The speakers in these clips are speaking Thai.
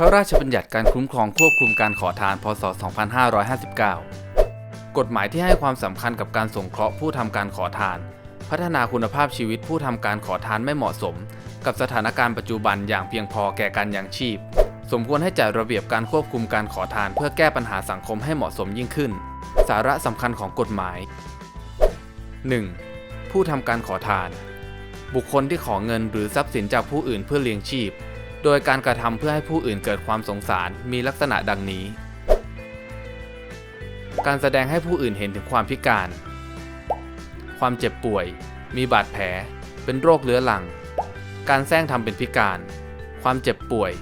พระราชบัญญัติการคุ้มครองควบคุมการขอทาน พศ 2559 กฎหมายที่ให้ความสำคัญกับการสงเคราะห์ผู้ทำการขอทาน พัฒนาคุณภาพชีวิตผู้ทำการขอทานไม่เหมาะสม กับสถานการณ์ปัจจุบันอย่างเพียงพอแก่การยังชีพ สมควรให้จัดระเบียบการควบคุมการขอทาน เพื่อแก้ปัญหาสังคมให้เหมาะสมยิ่งขึ้น สาระสำคัญของกฎหมาย 1. ผู้ทำการขอทาน บุคคลที่ขอเงินหรือทรัพย์สินจากผู้อื่นเพื่อเลี้ยงชีพ โดยการกระทำเพื่อให้ผู้อื่นเกิดความสงสารมีลักษณะดังนี้ การแสดงให้ผู้อื่นเห็นถึงความพิการ ความเจ็บป่วย มีบาดแผล เป็นโรคเรื้อรัง การแซงทำเป็นพิการ ความเจ็บป่วย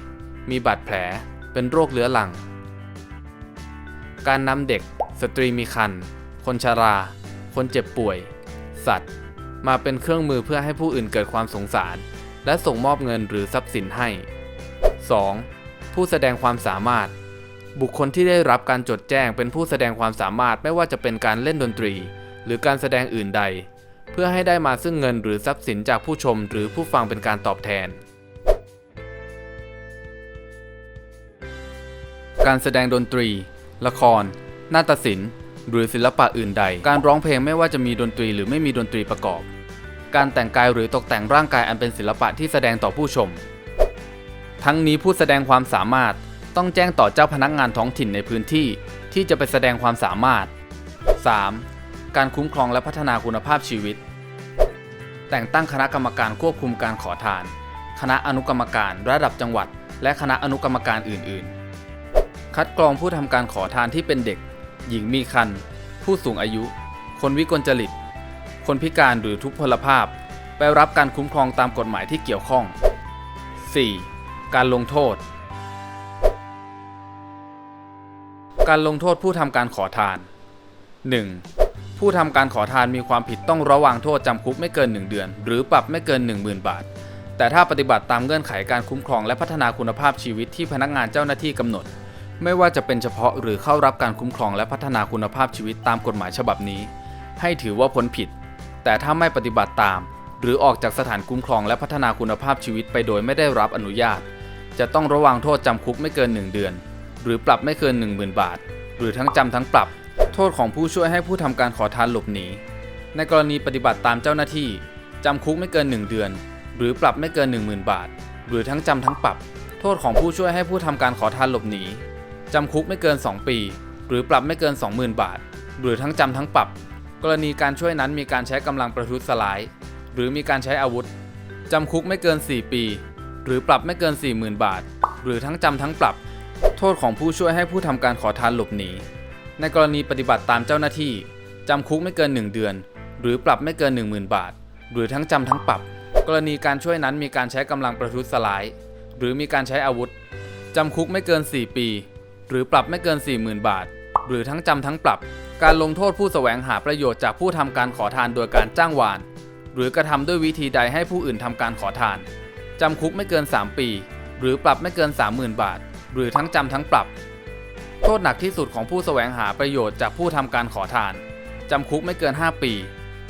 มีบาดแผล เป็นโรคเรื้อรัง การนำเด็ก สตรีมีครรภ์คนชรา คนเจ็บป่วย สัตว์ มาเป็นเครื่องมือเพื่อให้ผู้อื่นเกิดความสงสาร และส่งมอบเงินหรือทรัพย์สินให้ 2. ผู้แสดงความสามารถ บุคคลที่ได้รับการจดแจ้งเป็นผู้แสดงความสามารถไม่ว่าจะเป็นการเล่นดนตรี หรือการแสดงอื่นใด เพื่อให้ได้มาซึ่งเงินหรือทรัพย์สินจากผู้ชมหรือผู้ฟังเป็นการตอบแทน การแสดงดนตรี ละคร นาฏศิลป์ หรือศิลปะอื่นใด การร้องเพลงไม่ว่าจะมีดนตรีหรือไม่มีดนตรีประกอบ การแต่งกายหรือตกแต่งร่างกายอันเป็นศิลปะที่แสดงต่อผู้ชม ทั้งนี้ผู้แสดงความสามารถต้องแจ้งต่อเจ้าพนักงานท้องถิ่นในพื้นที่ที่จะไปแสดงความสามารถ 3. การคุ้มครองและพัฒนาคุณภาพชีวิต แต่งตั้งคณะกรรมการควบคุมการขอทาน คณะอนุกรรมการระดับจังหวัด และคณะอนุกรรมการอื่น ๆ คัดกรองผู้ทำการขอทานที่เป็นเด็ก หญิงมีครรภ์ผู้สูงอายุ คนวิกลจริต คนพิการหรือทุพพลภาพ ไปรับการคุ้มครองตามกฎหมายที่เกี่ยวข้อง 4. การลงโทษ การลงโทษผู้ทำการขอทาน 1. ผู้ทำการขอทานมีความผิดต้องระวางโทษจำคุกไม่เกิน 1 เดือน หรือปรับไม่เกิน 10,000 บาท แต่ถ้าปฏิบัติตามเงื่อนไขการคุ้มครองและพัฒนาคุณภาพชีวิตที่พนักงานเจ้าหน้าที่กำหนด ไม่ว่าจะเป็นเฉพาะหรือเข้ารับการคุ้มครองและพัฒนาคุณภาพชีวิตตามกฎหมายฉบับนี้ ให้ถือว่าพ้นผิด แต่ถ้าไม่ปฏิบัติตาม หรือออกจากสถานคุ้มครองและพัฒนาคุณภาพชีวิตไปโดยไม่ได้รับอนุญาต จะต้องระวางโทษจำคุกไม่เกิน 1 เดือน หรือปรับไม่เกิน 10,000 บาท หรือทั้งจำทั้งปรับ โทษของผู้ช่วยให้ผู้ทำการขอทานหลบหนี ในกรณีปฏิบัติตามเจ้าหน้าที่จำคุกไม่เกิน 1 เดือน หรือปรับไม่เกิน 10,000 บาท หรือทั้งจำทั้งปรับ โทษของผู้ช่วยให้ผู้ทำการขอทานหลบหนีจำคุกไม่เกิน 2 ปี หรือปรับไม่เกิน 20,000 บาท หรือทั้งจำทั้งปรับ กรณีการช่วยนั้นมีการใช้กำลังประทุษร้าย หรือมีการใช้อาวุธ จำคุกไม่เกิน 4 ปี หรือปรับไม่เกิน 40,000 บาท หรือทั้งจำทั้งปรับ โทษของผู้ช่วยให้ผู้ทำการขอทานหลบหนี ในกรณีปฏิบัติตามเจ้าหน้าที่ จำคุกไม่เกิน 1 เดือน หรือปรับไม่เกิน 10,000 บาท หรือทั้งจำทั้งปรับ กรณีการช่วยนั้นมีการใช้กำลังประทุษร้าย หรือมีการใช้อาวุธ จำคุกไม่เกิน 4 ปี หรือปรับไม่เกิน 40,000 บาท หรือทั้งจำทั้งปรับ การลงโทษผู้แสวงหาประโยชน์จากผู้ทำการขอทานโดยการจ้างวาน หรือกระทำด้วยวิธีใดให้ผู้อื่นทำการขอทานจำคุกไม่เกิน 3 ปี หรือปรับไม่เกิน 30,000 บาท หรือทั้งจำทั้งปรับ โทษหนักที่สุดของผู้แสวงหาประโยชน์จากผู้ทำการขอทานจำคุกไม่เกิน 5 ปี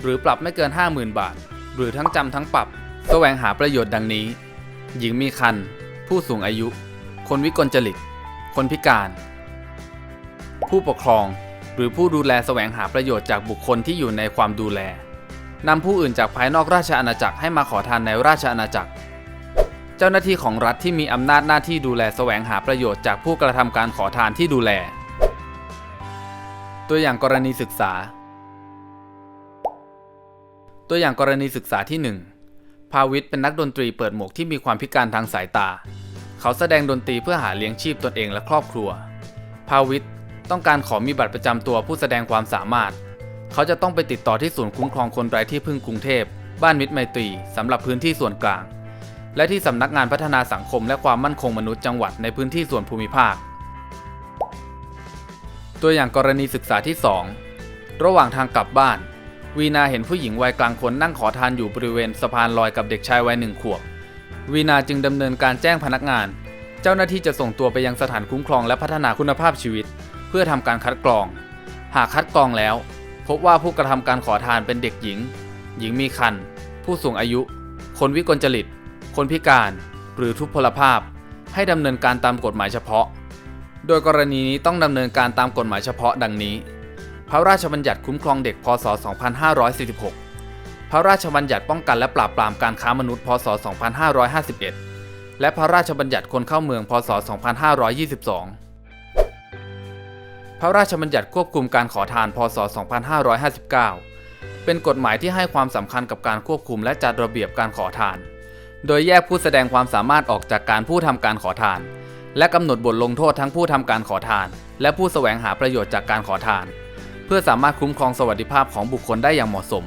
หรือปรับไม่เกิน 50,000 บาท หรือทั้งจำทั้งปรับ แสวงหาประโยชน์ดังนี้ หญิงมีครรภ์ผู้สูงอายุ คนวิกลจริต คนพิการ ผู้ปกครอง หรือผู้ดูแลแสวงหาประโยชน์จากบุคคลที่อยู่ในความดูแลนำผู้อื่นจากภายนอกราชอาณาจักรให้มาขอทานในราชอาณาจักร เจ้าหน้าที่ของรัฐที่มีอำนาจหน้าที่ดูแลแสวงหาประโยชน์จากผู้กระทำการขอทานที่ดูแล ตัวอย่างกรณีศึกษา ตัวอย่างกรณีศึกษาที่ 1 ภาวิทย์เป็นนักดนตรีเปิดหมวกที่มีความพิการทางสายตา เขาแสดงดนตรีเพื่อหาเลี้ยงชีพตนเองและครอบครัว ภาวิทย์ ต้องการขอมีบัตรประจำตัวผู้แสดงความสามารถ เขาจะต้องไปติดต่อที่ศูนย์คุ้มครองคนไร้ที่พึ่งกรุงเทพ บ้านมิตรไมตรีสำหรับพื้นที่ส่วนกลาง และที่สำนักงานพัฒนาสังคมและความมั่นคงมนุษย์จังหวัดในพื้นที่ส่วนภูมิภาค ตัวอย่างกรณีศึกษาที่ 2 ระหว่างทางกลับบ้าน วีนาเห็นผู้หญิงวัยกลางคนนั่งขอทานอยู่บริเวณสะพานลอยกับเด็กชายวัยหนึ่งขวบ วีนาจึงดำเนินการแจ้งพนักงาน เจ้าหน้าที่จะส่งตัวไปยังสถานคุ้มครองและพัฒนาคุณภาพชีวิต พื่อทำการคัดกรอง หากคัดกรองแล้ว พบว่าผู้กระทำการขอทานเป็นเด็กหญิง หญิงมีครรภ์ผู้สูงอายุ คนวิกลจริต คนพิการ หรือทุพพลภาพ ให้ดำเนินการตามกฎหมายเฉพาะ โดยกรณีนี้ต้องดำเนินการตามกฎหมายเฉพาะดังนี้ พระราชบัญญัติคุ้มครองเด็ก พศ 2546 พระราชบัญญัติป้องกันและปราบปรามการค้ามนุษย์ พศ 2551 และพระราชบัญญัติคนเข้าเมือง พศ 2522 พระราชบัญญัติควบคุมการขอทาน พศ 2559 เป็นกฎหมายที่ให้ความสำคัญกับการควบคุมและจัดระเบียบการขอทาน โดยแยกผู้แสดงความสามารถออกจากการผู้ทำการขอทาน และกำหนดบทลงโทษทั้งผู้ทำการขอทาน และผู้แสวงหาประโยชน์จากการขอทาน เพื่อสามารถคุ้มครองสวัสดิภาพของบุคคลได้อย่างเหมาะสม